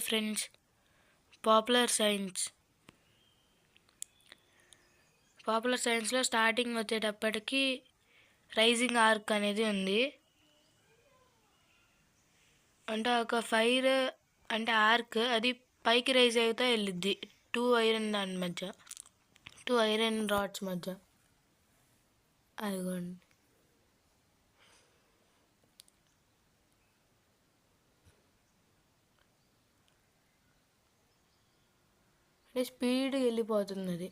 Hi friends popular science popular సైన్స్లో starting వచ్చేటప్పటికి rising arc అనేది ఉంది. అంటే ఒక ఫైర్ అంటే ఆర్క్ అది పైకి రైజ్ అవుతా వెళ్ళిద్ది. టూ ఐరన్ దాని మధ్య. టూ ఐరన్ రాడ్స్ మధ్య. అదిగోండి. అంటే స్పీడ్గా వెళ్ళిపోతుంది అది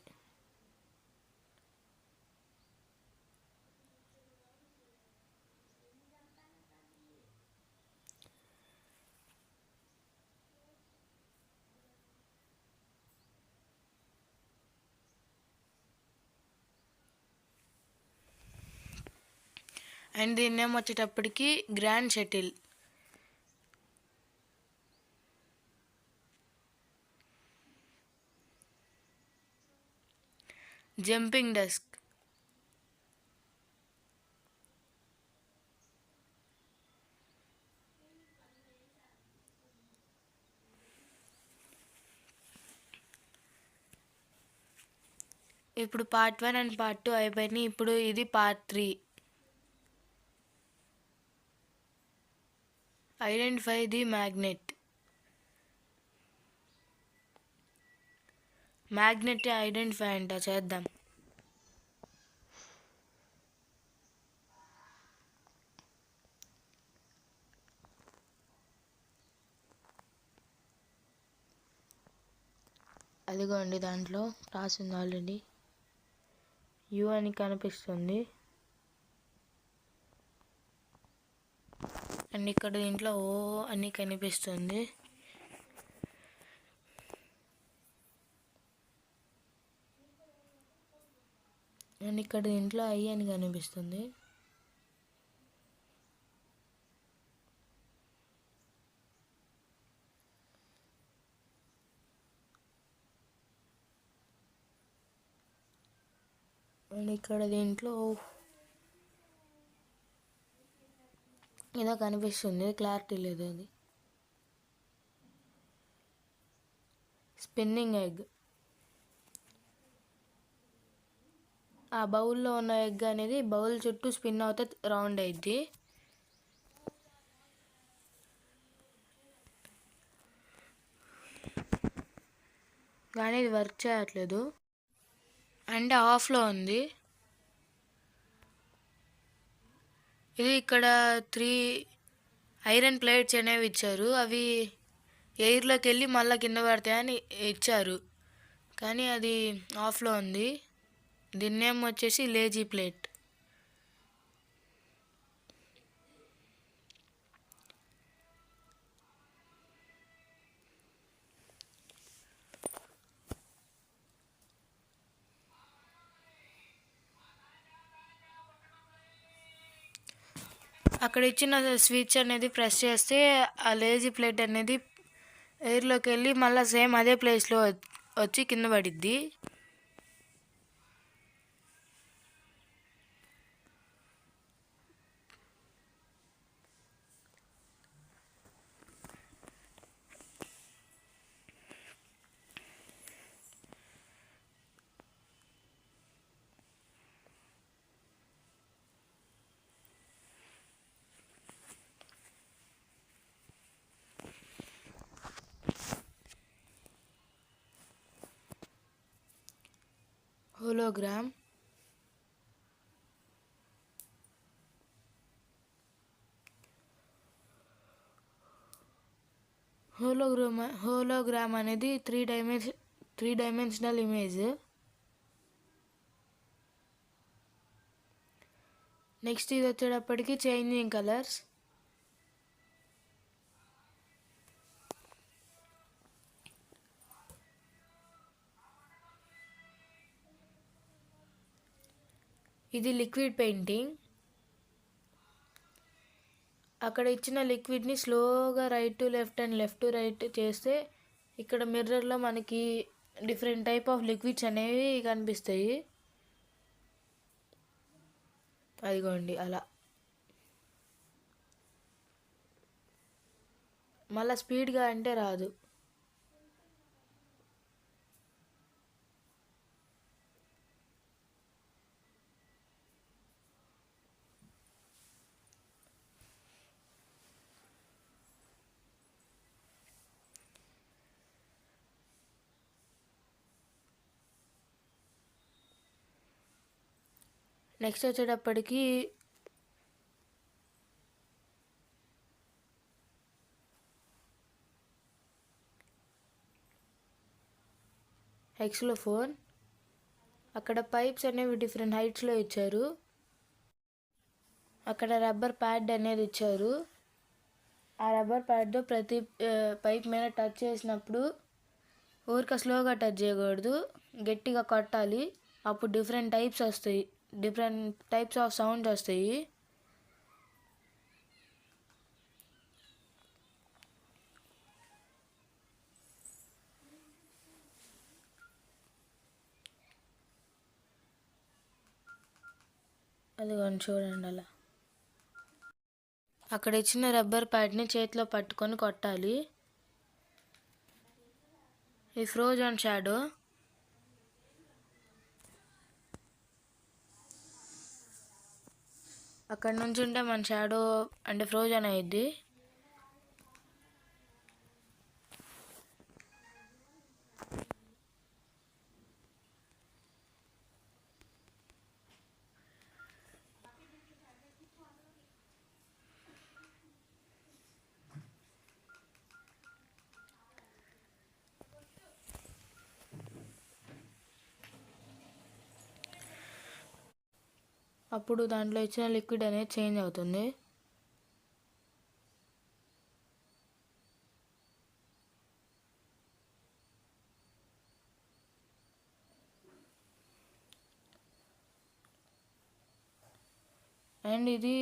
అండ్ దీన్ని వచ్చేటప్పటికి గ్రాండ్ షటిల్. Jumping desk. ఇప్పుడు part one and part two అయిపోయినాయి. ఇప్పుడు ఇది part three. Identify the magnet. Magnet identify అంట చేద్దాం. అదిగోండి దాంట్లో రాసింది ఆల్రెడీ యు అని కనిపిస్తుంది. అండ్ ఇక్కడ దీంట్లో ఓ అని కనిపిస్తుంది. అండ్ ఇక్కడ దీంట్లో ఐ అని కనిపిస్తుంది. అండ్ ఇక్కడ దీంట్లో ఏదో కనిపిస్తుంది. క్లారిటీ లేదు అది. Spinning egg. ఆ బౌల్లో ఉన్న ఎగ్ అనేది బౌల్ చుట్టూ స్పిన్ అవుతే రౌండ్ అయింది కానీ ఇది వర్క్ చేయట్లేదు. అంటే ఆఫ్లో ఉంది. ఇది ఇక్కడ త్రీ ఐరన్ ప్లేట్స్ అనేవి ఇచ్చారు. అవి ఎయిర్లోకి వెళ్ళి మళ్ళీ కింద పడతాయని ఇచ్చారు. కానీ అది ఆఫ్లో ఉంది. దీని నేమ్ వచ్చేసి లేజీ ప్లేట్. అక్కడ ఇచ్చిన స్విచ్ అనేది ప్రెస్ చేస్తే ఆ లేజీ ప్లేట్ అనేది ఎయిర్లోకి వెళ్ళి మళ్ళీ సేమ్ అదే ప్లేస్లో వచ్చి కింద పడిద్ది. Kilogram. హోలోగ్రామ్ హోలోగ్రామ్ అనేది three dimension three dimensional image next ఇది వచ్చేటప్పటికి చేంజింగ్ కలర్స్ ఇది లిక్విడ్ పెయింటింగ్. అక్కడ ఇచ్చిన లిక్విడ్ని స్లోగా right to left and left to right చేస్తే ఇక్కడ మిర్రర్లో మనకి డిఫరెంట్ టైప్ ఆఫ్ లిక్విడ్స్ అనేవి కనిపిస్తాయి. అదిగోండి అలా. మళ్ళీ స్పీడ్గా అంటే రాదు. నెక్స్ట్ వచ్చేటప్పటికి ఎక్స్లో ఫోన్. అక్కడ పైప్స్ అనేవి డిఫరెంట్ హైట్స్లో ఇచ్చారు. అక్కడ రబ్బర్ ప్యాడ్ అనేది ఇచ్చారు. ఆ రబ్బర్ ప్యాడ్తో ప్రతి పైప్ మీద టచ్ చేసినప్పుడు ఊరిక స్లోగా టచ్ చేయకూడదు. గట్టిగా కొట్టాలి. అప్పుడు డిఫరెంట్ టైప్స్ వస్తాయి. డిఫరెంట్ టైప్స్ ఆఫ్ సౌండ్స్ వస్తాయి. అదిగోండి చూడండి అలా. అక్కడ ఇచ్చిన రబ్బర్ ప్యాడ్ని చేతిలో పట్టుకొని కొట్టాలి. ఈ ఫ్రోజన్ షాడో అక్కడ నుంచి ఉంటే మన షాడో అంటే ఫ్రోజన్ అయ్యిద్ది అప్పుడు దాంట్లో ఇచ్చిన లిక్విడ్ అనేది చేంజ్ అవుతుంది. అండ్ ఇది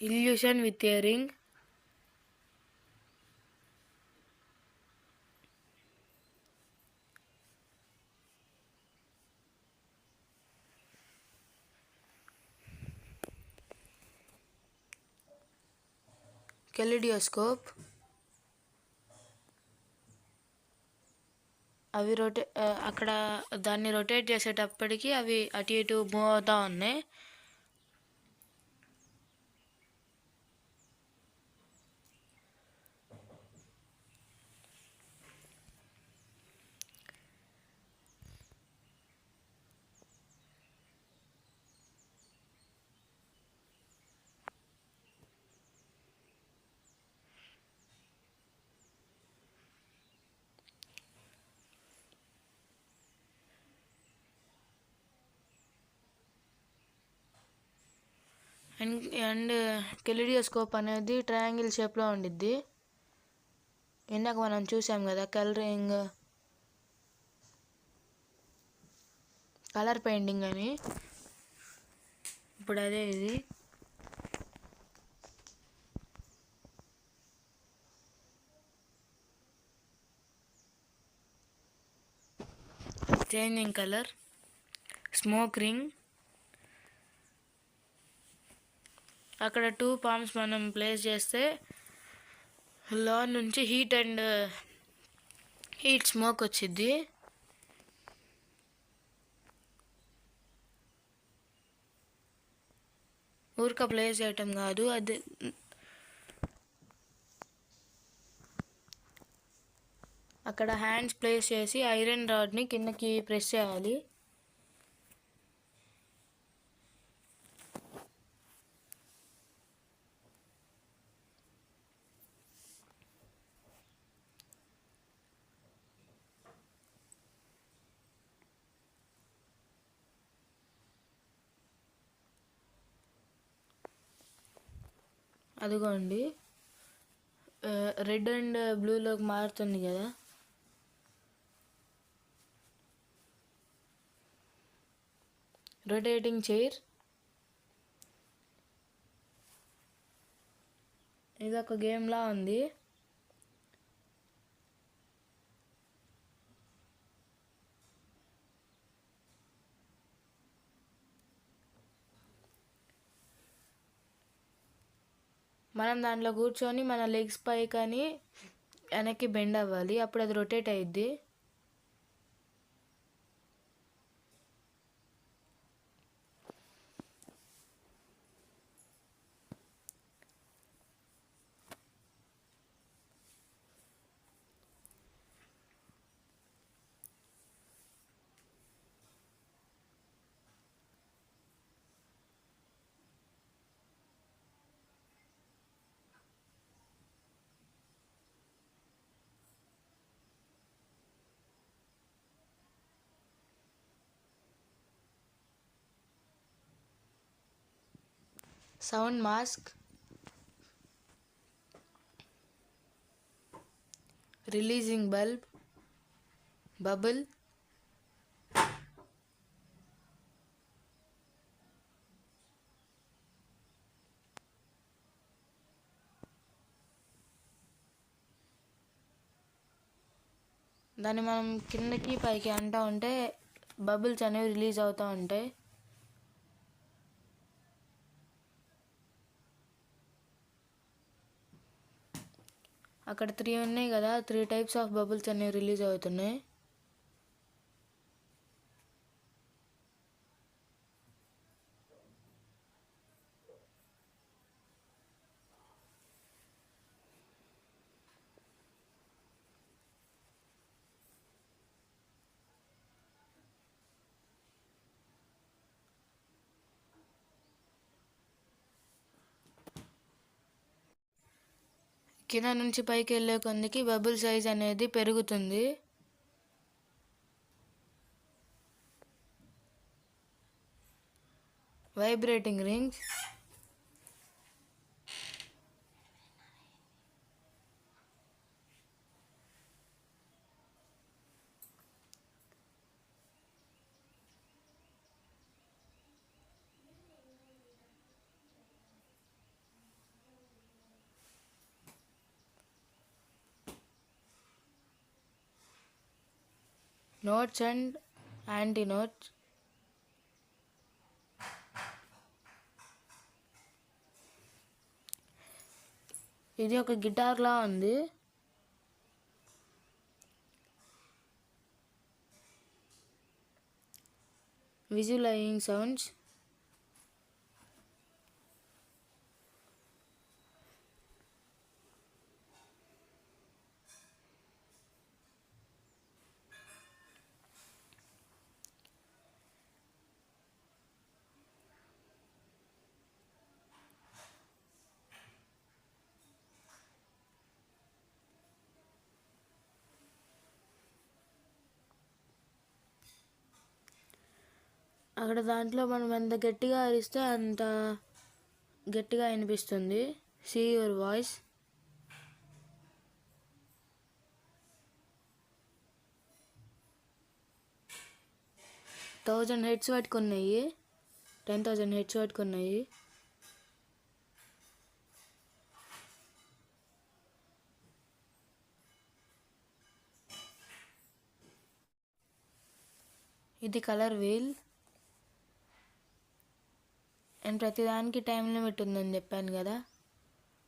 ఇల్యూషన్ విత్ ఇయరింగ్. కెలిడియోస్కోప్. అవి రొటే అక్కడ దాన్ని రొటేట్ చేసేటప్పటికి అవి అటు ఇటు మూవ్ అవుతూ ఉన్నాయి. అండ్ అండ్ కెలిడియోస్కోప్ అనేది ట్రయాంగిల్ షేప్లో ఉండిద్ది. ఇందాక మనం చూసాం కదా కలరింగ్ కలర్ పెయింటింగ్ అని. ఇప్పుడు అదే ఇది. చేంజింగ్ కలర్ స్మోక్ రింగ్ అక్కడ టూ పామ్స్ మనం ప్లేస్ చేస్తే లా నుంచి హీట్ అండ్ హీట్ స్మోక్ వచ్చింది ఊరిక ప్లేస్ చేయటం కాదు అది అక్కడ హ్యాండ్స్ ప్లేస్ చేసి ఐరన్ రాడ్ని కిందకి ప్రెస్ చేయాలి. అదిగోండి రెడ్ అండ్ బ్లూలోకి మారుతుంది కదా. రొటేటింగ్ చైర్ ఇది ఒక గేమ్లా ఉంది. మనం దాంట్లో కూర్చొని మన లెగ్స్ పై కానీ వెనక్కి బెండ్ అవ్వాలి. అప్పుడు అది రొటేట్ అయ్యిద్ది sound mask releasing bulb bubble దాన్ని మనం కిందకి పైకి అంటూ ఉంటే బబుల్స్ అనేవి రిలీజ్ అవుతూ ఉంటాయి. అక్కడ త్రీ ఉన్నాయి కదా త్రీ టైప్స్ ఆఫ్ బబుల్స్ అనేవి రిలీజ్ అవుతున్నాయి. కింద నుంచి పైకి వెళ్ళే కొందికి బబుల్ సైజ్ అనేది పెరుగుతుంది. Vibrating rings nodes and antinodes. ఇది ఒక గిటార్ లా ఉంది. Visualising sounds. అక్కడ దాంట్లో మనం ఎంత గట్టిగా అరిస్తే అంత గట్టిగా వినిపిస్తుంది. See your voice thousand heads పట్టుకున్నాయి. Ten thousand heads పట్టుకున్నాయి. ఇది కలర్ వీల్ అండ్ ప్రతిదానికి టైం లిమిట్ ఉందని చెప్పాను కదా.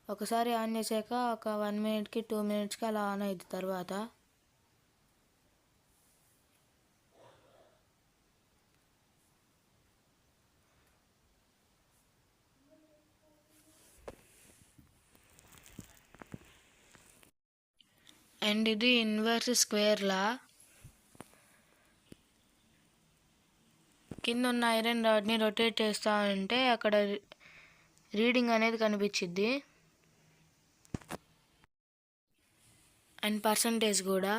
ఒకసారి ఆన్ చేశాక ఒక వన్ మినిట్కి టూ మినిట్స్కి అలా ఆన్ అవుతుంది తర్వాత. అండ్ ఇది ఇన్వర్స్ స్క్వేర్లా. కింద ఉన్న ఐరన్ రాడ్ని రొటేట్ చేస్తూ ఉంటే అక్కడ రీడింగ్ అనేది కనిపించిద్ది. అండ్ పర్సంటేజ్ కూడా.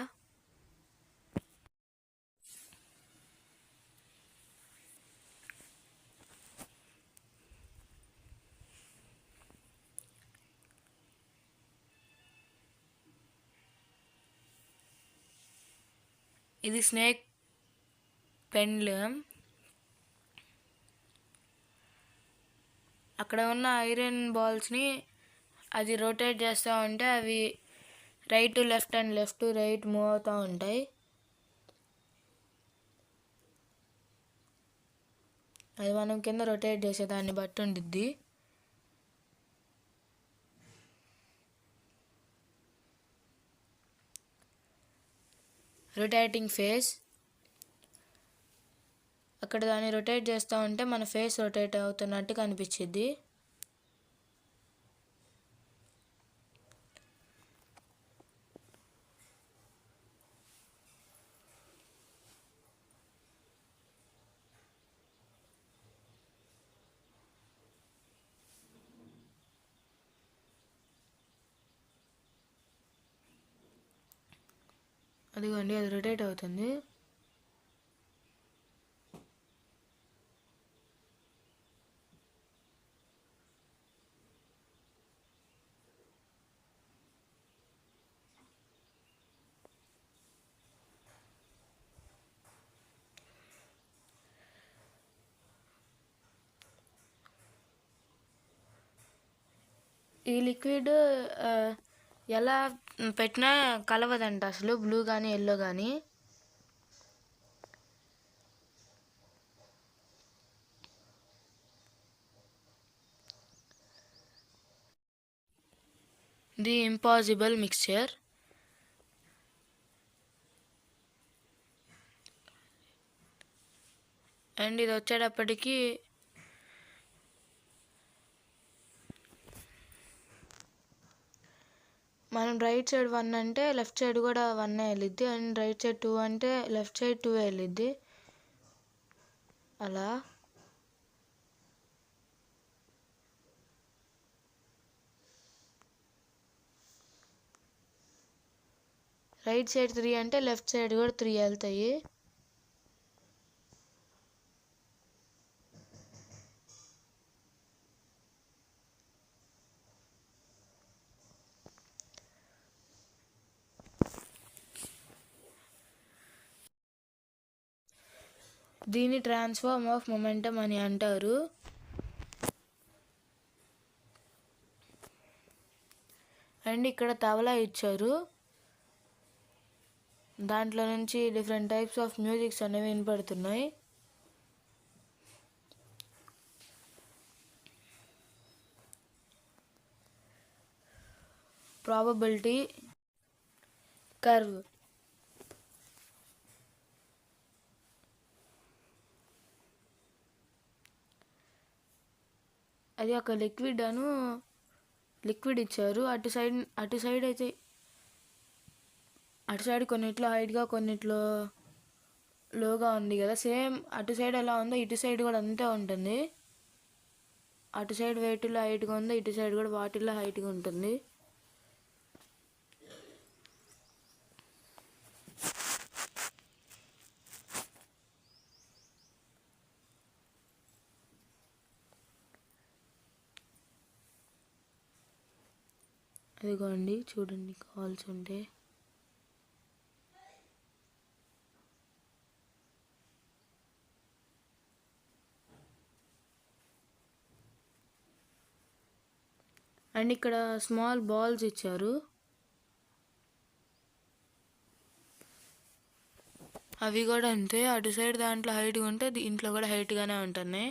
ఇది స్నేక్ పెండ్లమ్ అక్కడ ఉన్న ఐరన్ బాల్స్ని అది రొటేట్ చేస్తూ ఉంటే అవి right to left and left to right move అవుతూ ఉంటాయి. అది మనం కింద రొటేట్ చేసేదాన్ని బట్టి ఉండిద్ది. రొటేటింగ్ ఫేస్ అక్కడ దాన్ని రొటేట్ చేస్తూ ఉంటే మన ఫేస్ రొటేట్ అవుతున్నట్టు కనిపించింది అదిగోండి అది రొటేట్ అవుతుంది. ఈ లిక్విడ్ ఎలా పెట్టినా కలవదంట. అసలు బ్లూ కానీ ఎల్లో కానీ ది ఇంపాసిబుల్ మిక్స్చర్. అండ్ ఇది వచ్చేటప్పటికి మనం రైట్ సైడ్ వన్ అంటే లెఫ్ట్ సైడ్ కూడా వన్ వెళ్ళిద్ది అండ్ రైట్ సైడ్ టూ అంటే లెఫ్ట్ సైడ్ టూ వెళ్ళిద్ది. అలా. రైట్ సైడ్ త్రీ అంటే లెఫ్ట్ సైడ్ కూడా త్రీ వెళ్తాయి. దీన్ని ట్రాన్స్ఫార్మ్ ఆఫ్ మొమెంటం అని అంటారు. అండ్ ఇక్కడ తబలా ఇచ్చారు. దాంట్లో నుంచి డిఫరెంట్ టైప్స్ ఆఫ్ మ్యూజిక్స్ అనేవి వినపడుతున్నాయి. ప్రాబబిలిటీ కర్వ్ అది ఒక లిక్విడ్ అను లిక్విడ్ ఇచ్చారు. అటు సైడ్ అటు సైడ్ అయితే అటు సైడ్ కొన్నిట్లో హైట్గా కొన్నిట్లో లోగా ఉంది కదా. సేమ్ అటు సైడ్ ఎలా ఉందో ఇటు సైడ్ కూడా అంతే ఉంటుంది. అటు సైడ్ వెయిట్లో హైట్గా ఉందో ఇటు సైడ్ కూడా వాటిల్లో హైట్గా ఉంటుంది. అదిగోండి చూడండి కాల్స్ ఉంటే. అండ్ ఇక్కడ స్మాల్ బాల్స్ ఇచ్చారు. అవి కూడా అంతే అటు సైడ్ దాంట్లో హైట్గా ఉంటే దీంట్లో కూడా హైట్గానే ఉంటున్నాయి.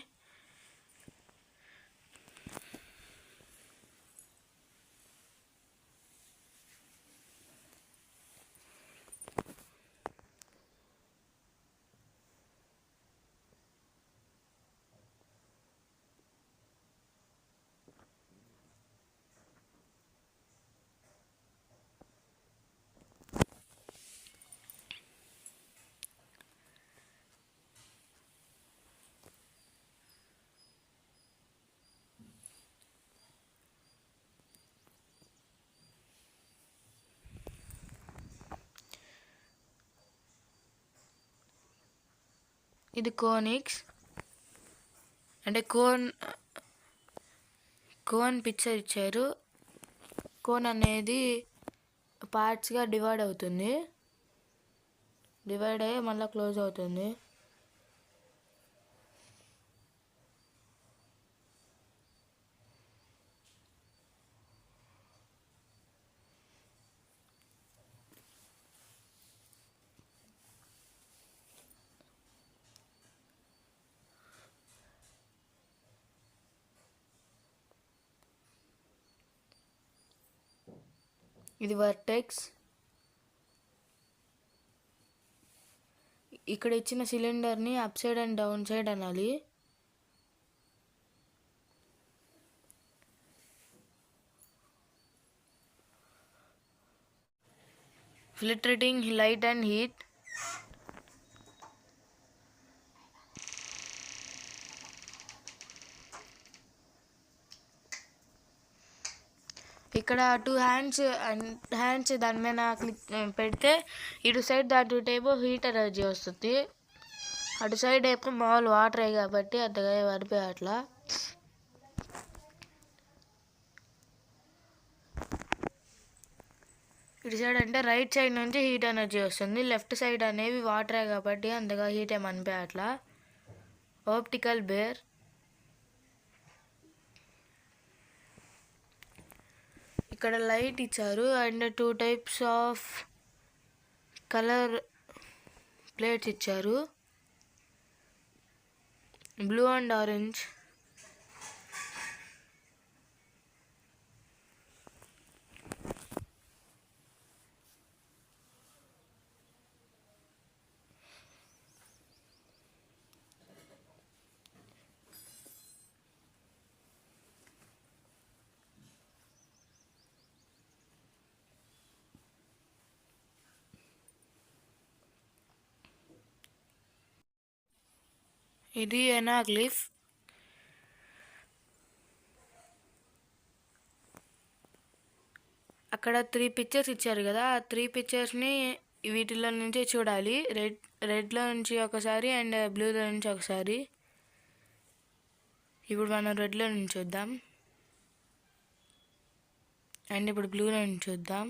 ఇది కోనిక్స్. అంటే కోన్ కోన్ పిక్చర్ ఇచ్చారు. కోన్ అనేది పార్ట్స్గా డివైడ్ అవుతుంది. డివైడ్ అయ్యి మళ్ళీ క్లోజ్ అవుతుంది. ఇది వర్టెక్స్ ఇక్కడ ఇచ్చిన సిలిండర్ని up side and down side అనాలి. ఫిల్టరేటింగ్ లైట్ అండ్ హీట్ ఇక్కడ టూ హ్యాండ్స్ హ్యాండ్స్ దాని మీద క్లిక్ eh, పెడితే ఇటు సైడ్ అటు టేపు హీట్ ఎనర్జీ వస్తుంది. అటు సైడ్ ఏమో మామూలు వాటరే కాబట్టి అంతగా పడిపోయి అట్లా ఇటు సైడ్ అంటే రైట్ సైడ్ నుంచి హీట్ ఎనర్జీ వస్తుంది. లెఫ్ట్ సైడ్ అనేవి వాటరే కాబట్టి అంతగా హీట్ ఏమనిపోయి అట్లా ఆప్టికల్ బేర్ ఇక్కడ లైట్ ఇచ్చారు and two types of colour plates ఇచ్చారు. Blue and orange. ఇది ఎనాగ్లిఫ్ అక్కడ త్రీ పిక్చర్స్ ఇచ్చారు కదా ఆ త్రీ పిక్చర్స్ని వీటిలో నుంచి చూడాలి. రెడ్ రెడ్లో నుంచి ఒకసారి అండ్ బ్లూలో నుంచి ఒకసారి. ఇప్పుడు మనం రెడ్లో నుంచి చూద్దాం. అండ్ ఇప్పుడు బ్లూలో నుంచి చూద్దాం.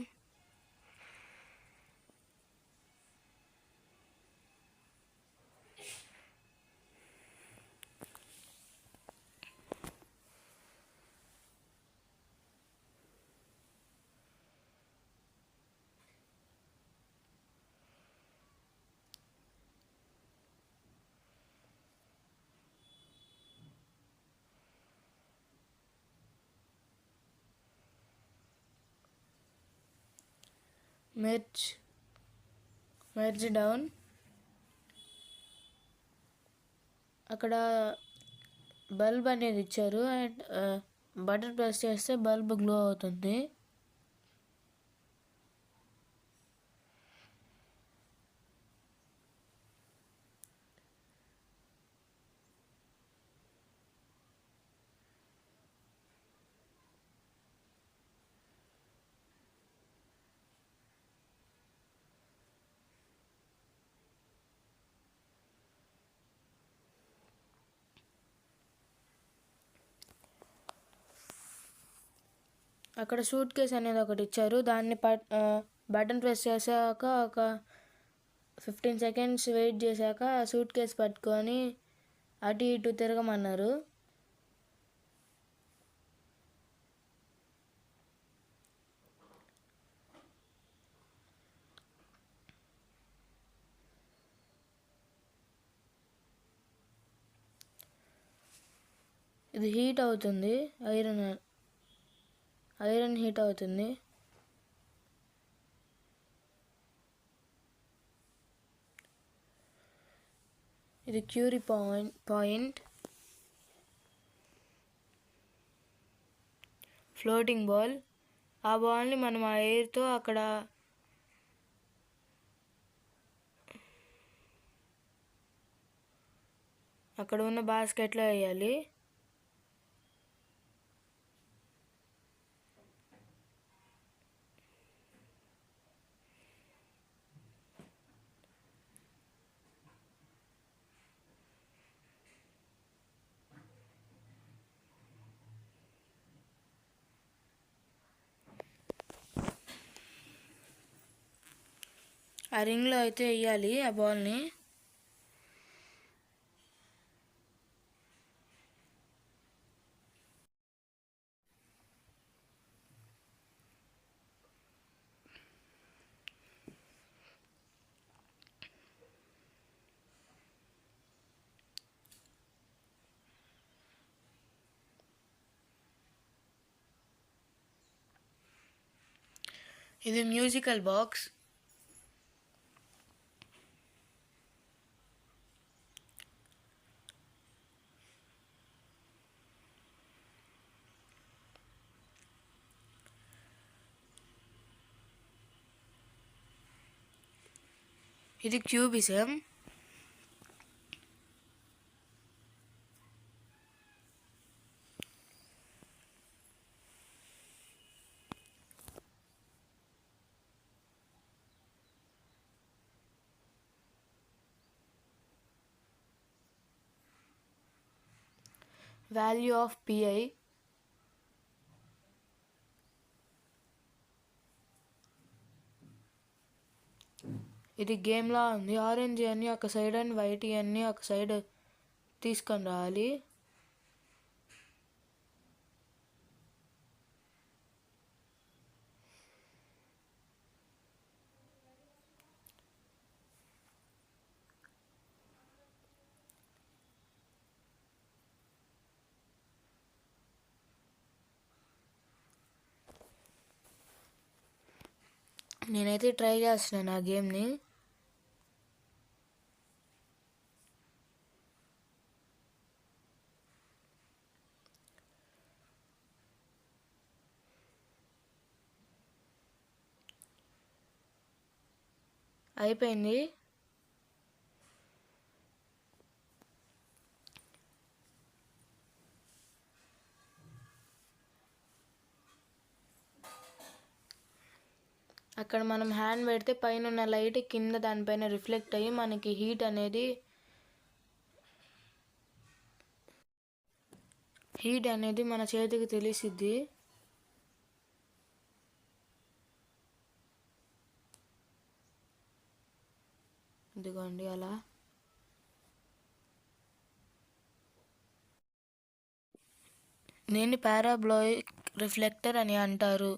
Merge merge down. అక్కడ బల్బ్ అనేది ఇచ్చారు అండ్ బటన్ ప్రెస్ చేస్తే బల్బ్ గ్లో అవుతుంది. అక్కడ సూట్ కేస్ అనేది ఒకటి ఇచ్చారు. దాన్ని పట్ బటన్ ప్రెస్ చేశాక ఒక ఫిఫ్టీన్ సెకండ్స్ వెయిట్ చేశాక సూట్ కేస్ పట్టుకొని అటు ఇటు తిరగమన్నారు. ఇది హీట్ అవుతుంది ఐరన్ ఐరన్ హీట్ అవుతుంది. ఇది Curie point point. Floating ball. ఆ బాల్ని మనం ఆ ఎయిర్తో అక్కడ అక్కడ ఉన్న బాస్కెట్లో వేయాలి. ఆ రింగ్లో అయితే వేయాలి ఆ బాల్ని ఇది మ్యూజికల్ బాక్స్ ఇది క్యూబిజం వాల్యూ ఆఫ్ పిఐ ఇది గేమ్లా ఉంది. ఆరెంజ్ అన్నీ ఒక సైడ్ అండ్ వైట్ అన్నీ ఒక సైడ్ తీసుకొని రావాలి. నేనైతే ట్రై చేస్తున్నాను ఆ గేమ్ని. అయిపోయింది. అక్కడ మనం హ్యాండ్ పెడితే పైన ఉన్న లైట్ కింద దానిపైన రిఫ్లెక్ట్ అయ్యి మనకి హీట్ అనేది హీట్ అనేది మన చేతికి తెలిసిద్ది ఇదిగోండి అలా దీన్ని పారాబ్లోయిక్ రిఫ్లెక్టర్ అని అంటారు.